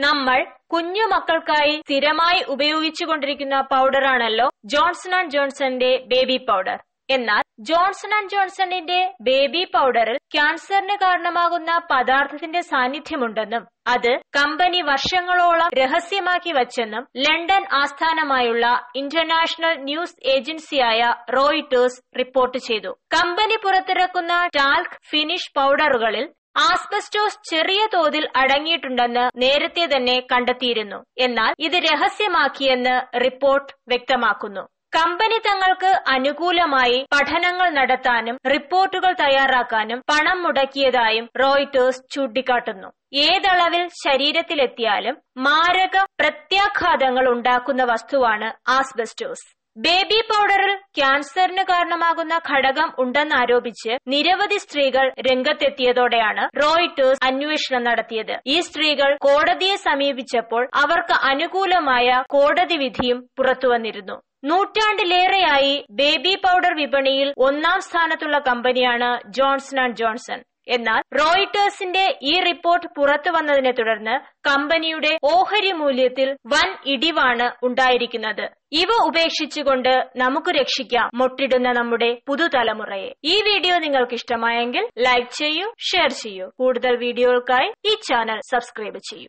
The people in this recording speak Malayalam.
നമ്മൾ കുഞ്ഞു മക്കൾക്കായി സ്ഥിരമായി ഉപയോഗിച്ചുകൊണ്ടിരിക്കുന്ന പൗഡറാണല്ലോ ജോൺസൺ ആൻഡ് ജോൺസന്റെ ബേബി പൗഡർ എന്നാൽ ജോൺസൺ ആൻഡ് ജോൺസണിന്റെ ബേബി പൗഡറിൽ ക്യാൻസറിന് കാരണമാകുന്ന പദാർത്ഥത്തിന്റെ സാന്നിധ്യമുണ്ടെന്നും അത് കമ്പനി വർഷങ്ങളോളം രഹസ്യമാക്കി വച്ചെന്നും ലണ്ടൻ ആസ്ഥാനമായുള്ള ഇന്റർനാഷണൽ ന്യൂസ് ഏജൻസിയായ റോയിട്ടേഴ്സ് റിപ്പോർട്ട് ചെയ്തു. കമ്പനി പുറത്തിറക്കുന്ന ടാൽക് ഫിനിഷ് പൗഡറുകളിൽ ആസ്ബസ്റ്റോസ് ചെറിയ തോതിൽ അടങ്ങിയിട്ടുണ്ടെന്ന് നേരത്തെ തന്നെ കണ്ടെത്തിയിരുന്നു. എന്നാൽ ഇത് രഹസ്യമാക്കിയെന്ന് റിപ്പോർട്ട് വ്യക്തമാക്കുന്നു. കമ്പനി തങ്ങൾക്ക് അനുകൂലമായി പഠനങ്ങൾ നടത്താനും റിപ്പോർട്ടുകൾ തയ്യാറാക്കാനും പണം മുടക്കിയതായും റോയിട്ടേഴ്സ് ചൂണ്ടിക്കാട്ടുന്നു. ഏതളവിൽ ശരീരത്തിലെത്തിയാലും മാരക പ്രത്യാഘാതങ്ങൾ ഉണ്ടാക്കുന്ന വസ്തുവാണ് ആസ്ബസ്റ്റോസ്. ബേബി പൗഡറിൽ ക്യാൻസറിന് കാരണമാകുന്ന ഘടകം ഉണ്ടെന്നാരോപിച്ച് നിരവധി സ്ത്രീകൾ രംഗത്തെത്തിയതോടെയാണ് റോയിട്ടേഴ്സ് അന്വേഷണം നടത്തിയത്. ഈ സ്ത്രീകൾ കോടതിയെ സമീപിച്ചപ്പോൾ അവർക്ക് അനുകൂലമായ കോടതി വിധിയും പുറത്തുവന്നിരുന്നു. നൂറ്റാണ്ടിലേറെയായി ബേബി പൗഡർ വിപണിയിൽ ഒന്നാം സ്ഥാനത്തുള്ള കമ്പനിയാണ് ജോൺസൺ ആൻഡ് ജോൺസൺ. എന്നാൽ റോയിട്ടേഴ്സിന്റെ ഈ റിപ്പോർട്ട് പുറത്തു വന്നതിനെ തുടർന്ന് കമ്പനിയുടെ ഓഹരി മൂല്യത്തിൽ വൻ ഇടിവാണ് ഉണ്ടായിരിക്കുന്നത്. ഇവ ഉപേക്ഷിച്ചുകൊണ്ട് നമുക്ക് രക്ഷിക്കാം മൊട്ടിടുന്ന നമ്മുടെ പുതുതലമുറയെ. ഈ വീഡിയോ നിങ്ങൾക്ക് ഇഷ്ടമായെങ്കിൽ ലൈക്ക് ചെയ്യൂ ഷെയർ ചെയ്യൂ. കൂടുതൽ വീഡിയോകൾക്കായി ഈ ചാനൽ സബ്സ്ക്രൈബ് ചെയ്യൂ.